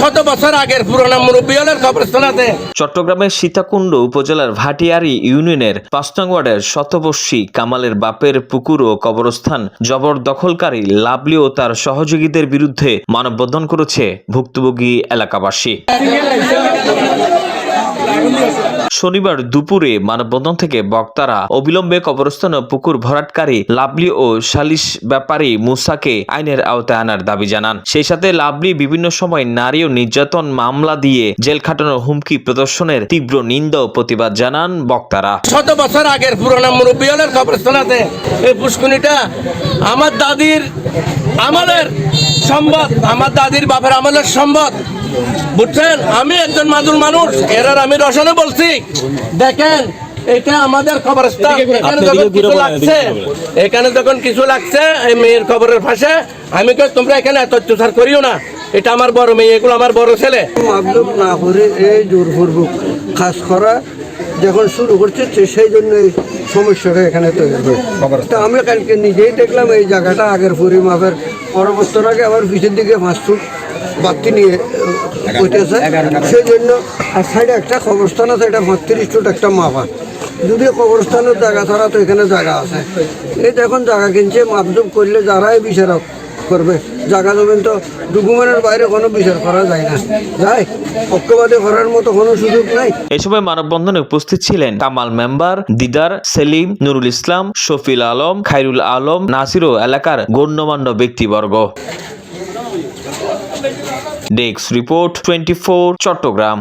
শত বছর আগের পুরনো মুরব্বী হলের কবরস্থান আছে চট্টগ্রামের সীতাকুণ্ড উপজেলার ভাটিয়ারি ইউনিয়নের পাঁচ নং ওয়ার্ডের শতবর্ষী কামালের বাপের পুকুর ও কবরস্থান জবরদখলকারী লাভলি ও তার সহযোগীদের বিরুদ্ধে মানববন্ধন করেছে ভুক্তভোগী এলাকাবাসী। শনিবার দুপুরে মানববন্ধন থেকে বক্তারা অবিলম্বে কবরস্থান পুকুর ভরাটকারী লাভলি ও সালিশ ব্যাপারী মুসাকে আইনের আওতায় আনার দাবি জানান। সেই সাথে লাভলি বিভিন্ন সময় নারী ও নির্যাতন মামলা দিয়ে জেল খাটানোর হুমকি প্রদর্শনের তীব্র নিন্দা ও প্রতিবাদ জানান বক্তারা। শত বছর আগের পুরোনো মুরব্বী হলের কবরস্থান আছে। এই পুষ্কুনিটা আমার দাদির আমলের সম্পদ আমার দাদির বাপের আমলের সম্পদ। বুঝছেন? আমি একজন মাজুর মানুষ এরার আমি রসনে বলছি। দেখেন এটা আমাদের কবরস্থান। এখানে যখন কিছু লাগছে এখানে যখন কিছু লাগছে এই মেয়ের কবরের পাশে আমি কই তোমরা এখানে এত অত্যাচার করিও না। এটা আমার বড় মেয়ে এগুলো আমার বড় ছেলে। মাবলুক না করে এই জোরপূর্বক কাজ করা যখন শুরু করছে সেই জন্য এই সমস্যাটা এখানে তৈরি হয় তা আমি কালকে নিজেই দেখলাম এই জায়গাটা আগের পরিমাপের পরবর্তর আগে আবার পিছের দিকে পাঁচ ফুট বাতি নিয়ে হইতেছে। সেই জন্য আর সাইডে একটা কবরস্থান আছে এটা বত্রিশ ফুট একটা মাপা যদি কবরস্থানের জায়গা ছাড়া তো এখানে জায়গা আছে। এই এখন জায়গা কিনছে মাপজুপ করলে যারাই বিচারক করবে। জায়গা জমিন তো ডকুমেন্টের বাইরে কোনো বিচার করা যায় না। যায় পক্ষপাতে করার মতো কোনো সুযোগ নাই। এই সময় মানববন্ধনে উপস্থিত ছিলেন কামাল মেম্বার, দিদার সেলিম, নুরুল ইসলাম, শফিল আলম, খাইরুল আলম, নাসির ও এলাকার গণ্যমান্য ব্যক্তিবর্গ। Desk report twenty Chattogram.